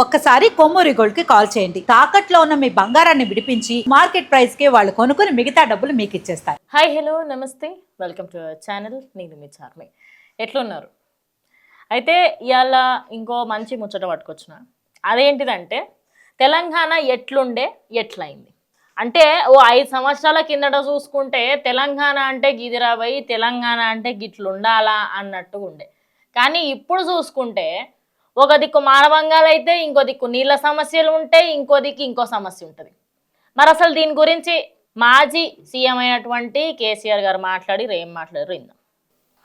ఒక్కసారి కొమ్మూరి గోల్డ్కి కాల్ చేయండి. తాకట్లో ఉన్న మీ బంగారాన్ని విడిపించి మార్కెట్ ప్రైస్కి వాళ్ళు కొనుక్కుని మిగతా డబ్బులు మీకు ఇచ్చేస్తారు. హాయ్ హలో నమస్తే. Welcome to channel. నేను మీ చార్మి. ఎట్లున్నారు? అయితే ఇవాళ ఇంకో మంచి ముచ్చట పట్టుకొచ్చిన. అదేంటిదంటే తెలంగాణ ఎట్లుండే ఎట్లయింది? అంటే ఓ ఐదు సంవత్సరాల కిందట చూసుకుంటే తెలంగాణ అంటే గిదిరాబాయి తెలంగాణ అంటే గిట్లుండాలా అన్నట్టు ఉండే కానీ ఇప్పుడు చూసుకుంటే ఒక దిక్కు మానవంగాలు అయితే ఇంకో దిక్కు నీళ్ళ సమస్యలు ఉంటాయి ఇంకో దిక్కు ఇంకో సమస్య ఉంటుంది. మరి అసలు దీని గురించి మాజీ సీఎం అయినటువంటి కేసీఆర్ గారు మాట్లాడి ఏం మాట్లాడారు ఇందాం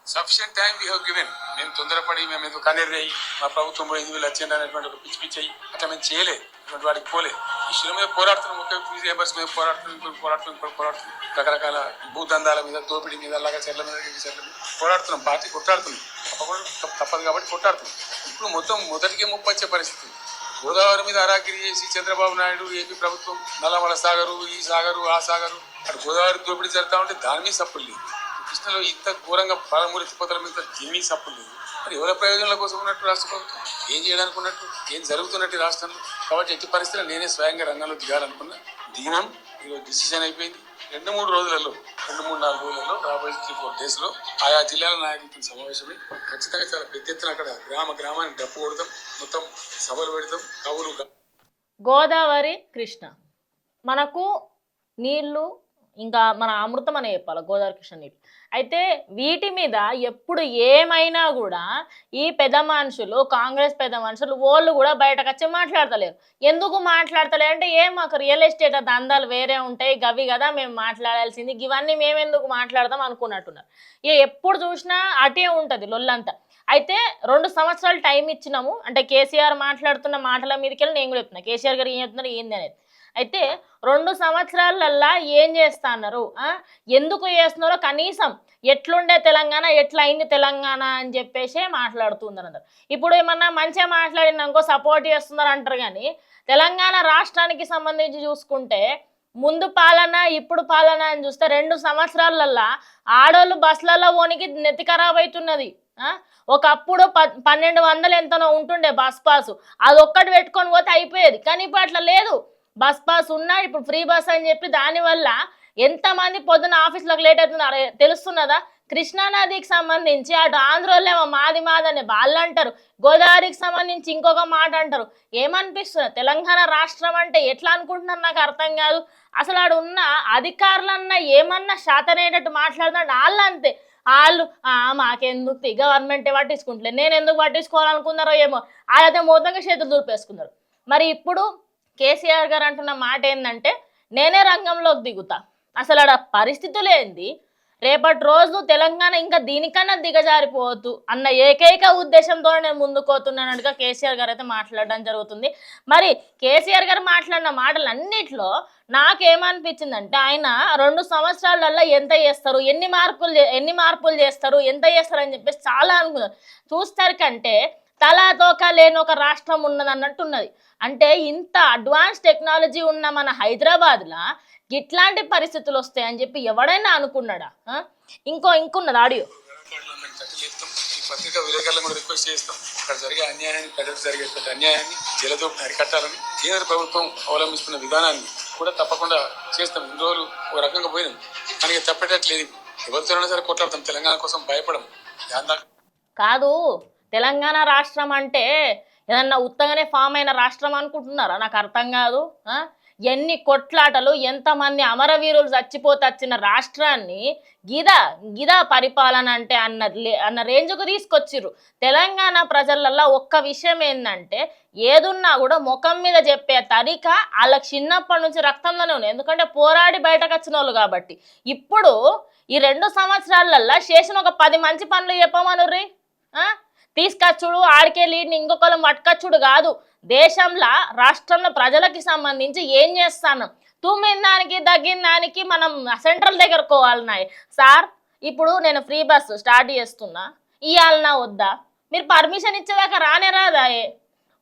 sufficient time we have given మేము తొందరపడి మేము ఎందుకు కన్నెర్రయి మా ప్రభుత్వం పోయింది వీళ్ళు వచ్చింది అనేటువంటి ఒక పిచ్చి పిచ్చి అయ్యి అట్లా మేము చేయలేదు. ఇటువంటి వాడికి పోలే ఇష్యూల మీద పోరాడుతున్నాం. ఒకే ఫీజు రియంబర్స్ మీద పోరాడుతున్నాం. ఇప్పుడు పోరాడుతున్నాం. ఇప్పుడు పోరాడుతున్నాం. రకరకాల భూదందాల మీద దోపిడీ మీద అలాగా చెట్ల మీద చెట్ల మీద పోరాడుతున్నాం. పార్టీ కొట్టాడుతున్నాం తప్పకుండా తప్పదు కాబట్టి కొట్టాడుతున్నాం ఇప్పుడు మొత్తం మొదటికే ముప్పు వచ్చే పరిస్థితి. గోదావరి మీద అరాగిరి చేసి చంద్రబాబు నాయుడు ఏపీ ప్రభుత్వం నల్లమల సాగరు ఈ సాగరు ఆ సాగరు అటు గోదావరి దోపిడీ జరుగుతూ ఉంటే దాని మీద సప్పులు లేదు. కృష్ణలో ఇంత ఘోరంగా పాలమూరి తిప్పతల మీద దీని సప్పు లేదు మరి ఎవరి ప్రయోజనాల కోసం ఉన్నట్టు రాష్ట్ర ప్రభుత్వం? ఏం చేయడానికి ఉన్నట్టు ఏం జరుగుతున్నట్టు రాష్ట్రంలో? కాబట్టి ఎట్టి పరిస్థితుల్లో నేనే స్వయంగా రంగంలో దిగాలనుకున్నా. దిగినాం. ఈరోజు డిసిషన్ అయిపోయింది. రెండు మూడు రోజులలో రెండు మూడు నాలుగు రోజులలో రాబోయే త్రీ ఫోర్ డేస్లో ఆయా జిల్లాల నాయకులతో సమావేశమై ఖచ్చితంగా చాలా పెద్ద ఎత్తున అక్కడ గ్రామ గ్రామానికి డప్పు కొడతాం. మొత్తం సభలు పెడతాం. కవులు గోదావరి కృష్ణ. మనకు నీళ్ళు ఇంకా మన అమృతం అనే చెప్పాలి గోదావరి కృష్ణ నీళ్ళు. అయితే వీటి మీద ఎప్పుడు ఏమైనా కూడా ఈ పెద్ద మనుషులు కాంగ్రెస్ పెద్ద మనుషులు వాళ్ళు కూడా బయటకు వచ్చి మాట్లాడతలేరు. ఎందుకు మాట్లాడతలేరు? అంటే ఏం మాకు రియల్ ఎస్టేట్ దందాలు వేరే ఉంటాయి గవి కదా మేము మాట్లాడాల్సింది. ఇవన్నీ మేము ఎందుకు మాట్లాడదాం అనుకున్నట్టున్నారు. ఇక ఎప్పుడు చూసినా అటే ఉంటుంది లొల్లంతా. అయితే రెండు సంవత్సరాలు టైం ఇచ్చినాము. అంటే కేసీఆర్ మాట్లాడుతున్న మాటల మీదకి వెళ్ళి నేను కూడా చెప్తున్నా కేసీఆర్ గారు ఏం చెప్తున్నారు ఏంది అనేది. అయితే రెండు సంవత్సరాలల్లా ఏం చేస్తున్నారు? ఎందుకు చేస్తున్నారో కనీసం ఎట్లుండే తెలంగాణ ఎట్లా అయింది తెలంగాణ అని చెప్పేసి మాట్లాడుతున్నారు అందరు ఇప్పుడు ఏమన్నా మంచిగా మాట్లాడినాకో సపోర్ట్ చేస్తున్నారు అంటారు కానీ తెలంగాణ రాష్ట్రానికి సంబంధించి చూసుకుంటే ముందు పాలన ఇప్పుడు పాలన అని చూస్తే రెండు సంవత్సరాలల్లా ఆడోళ్ళు బస్సులలో ఓనికి నెత్తి ఖరాబ్ అవుతున్నది ఒకప్పుడు ప పన్నెండు వందలు ఎంతనో ఉంటుండే బస్ పాసు. అది ఒక్కటి పెట్టుకొని పోతే అయిపోయేది. కానీ ఇప్పుడు అట్లా లేదు. బస్ పాస్ ఉన్నా ఇప్పుడు ఫ్రీ బస్ అని చెప్పి దానివల్ల ఎంతమంది పొద్దున ఆఫీస్లోకి లేట్ అవుతున్నారు? తెలుస్తున్నదా? కృష్ణానదికి సంబంధించి అటు ఆంధ్రలో మాది మాది అని వాళ్ళు అంటారు గోదావరికి సంబంధించి ఇంకొక మాట అంటారు. ఏమనిపిస్తుంది? తెలంగాణ రాష్ట్రం అంటే ఎట్లా అనుకుంటున్నారు? నాకు అర్థం కాదు. అసలు ఆడు ఉన్న అధికారులన్నా ఏమన్నా శాతనేటట్టు మాట్లాడుతున్నాడు? వాళ్ళు అంతే వాళ్ళు మాకెందుకు గవర్నమెంట్ పట్టించుకుంటలేదు నేను ఎందుకు పట్టించుకోవాలనుకున్నారో ఏమో? వాళ్ళైతే మొత్తంగా చేతులు దులిపేసుకున్నారు. మరి ఇప్పుడు కేసీఆర్ గారు అంటున్న మాట ఏంటంటే నేనే రంగంలోకి దిగుతా. అసలు ఆడ పరిస్థితులు ఏంది? రేపటి రోజు తెలంగాణ ఇంకా దీనికన్నా దిగజారిపోవద్దు అన్న ఏకైక ఉద్దేశంతో నేను ముందుకోతున్నానట్టుగా కేసీఆర్ గారు అయితే మాట్లాడడం జరుగుతుంది. మరి కేసీఆర్ గారు మాట్లాడిన మాటలన్నిట్లో నాకేమనిపించిందంటే ఆయన రెండు సంవత్సరాలలో ఎంత చేస్తారు ఎన్ని మార్పులు చే- ఎన్ని మార్పులు చేస్తారు ఎంత చేస్తారు అని చెప్పేసి చాలా అనుకున్నారు. చూస్తారు కంటే తలా తోక లేని ఒక రాష్ట్రం ఉన్నది అన్నట్టు ఉన్నది అంటే ఇంత అడ్వాన్స్ టెక్నాలజీ ఉన్న మన హైదరాబాద్లో ఇట్లాంటి పరిస్థితులు వస్తాయని చెప్పి ఎవడైనా అనుకున్నాడా? ఇంకో ఇంకున్నది ఆడియో. పత్రికా విలేకరులను కూడా రిక్వెస్ట్ చేస్తాం. అక్కడ జరిగే అన్యాయాన్ని ప్రజలకు జరిగేటువంటి అన్యాయాన్ని జలదోపిని అరికట్టాలని కేంద్ర ప్రభుత్వం అవలంబిస్తున్న విధానాన్ని కూడా తప్పకుండా చేస్తాం. ఇన్ని రోజులు ఒక రకంగా పోయినాం మనకి తప్పేటట్లేదు ఎవరితోనైనా సరే కొట్లాడతాం. తెలంగాణ కోసం భయపడం కాదు తెలంగాణ రాష్ట్రం అంటే ఏదన్నా ఉత్తగానే ఫామ్ అయిన రాష్ట్రం అనుకుంటున్నారా? నాకు అర్థం కాదు. ఎన్ని కొట్లాటలు ఎంతమంది అమరవీరులు చచ్చిపోతే వచ్చిన రాష్ట్రాన్ని గిదా గిదా పరిపాలన అంటే అన్న లే- అన్న రేంజ్కు తీసుకొచ్చిర్రు. తెలంగాణ ప్రజలల్లో ఒక్క విషయం ఏంటంటే ఏదున్నా కూడా ముఖం మీద చెప్పే తరిక వాళ్ళకి చిన్నప్పటి నుంచి రక్తంలోనే ఉంది. ఎందుకంటే పోరాడి బయటకు వచ్చిన వాళ్ళు కాబట్టి. ఇప్పుడు ఈ రెండు సంవత్సరాలల్లో చేసిన ఒక పది మంచి పనులు చెప్పమనుర్రి. తీసుకొచ్చుడు ఆడికే లీడ్ని ఇంకొకరు పట్టుకొచ్చుడు కాదు. దేశంలో రాష్ట్రంలో ప్రజలకి సంబంధించి ఏం చేస్తాను? తుమ్మిన దానికి తగ్గిన దానికి మనం సెంట్రల్ దగ్గర కోవాలన్నాయి సార్ ఇప్పుడు నేను ఫ్రీ బస్ స్టార్ట్ చేస్తున్నా. ఇవ్వాలన్నా వద్దా? మీరు పర్మిషన్ ఇచ్చేదాకా రానే రాదాయే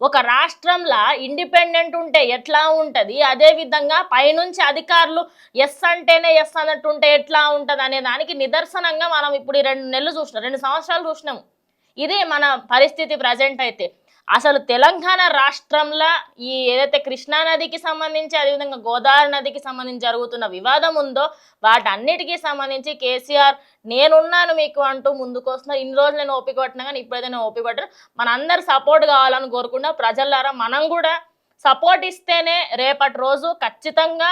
ఒక రాష్ట్రంలో ఇండిపెండెంట్ ఉంటే ఎట్లా ఉంటుంది? అదే విధంగా పైనుంచి అధికారులు ఎస్ అంటేనే ఎస్ అన్నట్టు ఉంటే ఎట్లా ఉంటుంది అనే దానికి నిదర్శనంగా మనం ఇప్పుడు ఈ రెండు నెలలు చూసినాం. రెండు సంవత్సరాలు చూసినాము ఇది మన పరిస్థితి ప్రజెంట్ అయితే. అసలు తెలంగాణ రాష్ట్రంలో ఈ ఏదైతే కృష్ణా నదికి సంబంధించి అదేవిధంగా గోదావరి నదికి సంబంధించి జరుగుతున్న వివాదం ఉందో వాటన్నిటికీ సంబంధించి కేసీఆర్ నేనున్నాను మీకు అంటూ ముందుకు వస్తున్నారు ఇన్ని రోజులు నేను ఓపిక పట్టినా కానీ ఇప్పుడైతే నేను ఓపిక పట్టను మనందరు సపోర్ట్ కావాలని కోరుకున్నా ప్రజలారా మనం కూడా సపోర్ట్ ఇస్తేనే రేపటి రోజు ఖచ్చితంగా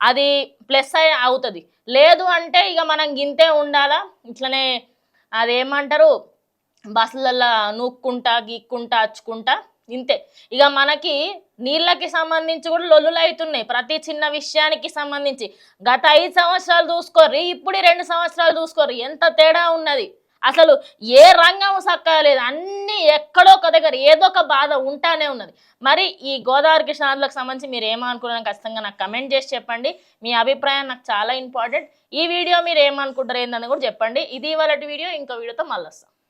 అది ప్లస్ అయి అవుతుంది. లేదు అంటే ఇక మనం గింతే ఉండాలా? ఇట్లనే అదేమంటారు? బస్సులలో నూక్కుంటా గీక్కుంటా అచ్చుకుంటా ఇంతే. ఇక మనకి నీళ్ళకి సంబంధించి కూడా లొల్లులు అవుతున్నాయి ప్రతి చిన్న విషయానికి సంబంధించి. గత ఐదు సంవత్సరాలు చూసుకోర్రి ఇప్పుడు రెండు సంవత్సరాలు చూసుకోర్రి ఎంత తేడా ఉన్నది. అసలు ఏ రంగం సక్కలేదు అన్నీ అన్ని ఎక్కడో ఒక దగ్గర ఏదో ఒక బాధ ఉంటానే ఉన్నది. మరి ఈ గోదావరి కృష్ణాదులకు సంబంధించి మీరు ఏమనుకున్నారో ఖచ్చితంగా నాకు కమెంట్ చేసి చెప్పండి. మీ అభిప్రాయం నాకు చాలా ఇంపార్టెంట్. ఈ వీడియో మీరు ఏమనుకుంటారు ఏందని కూడా చెప్పండి. ఇది వాళ్ళ వీడియో ఇంకో వీడియోతో మళ్ళీ వస్తాం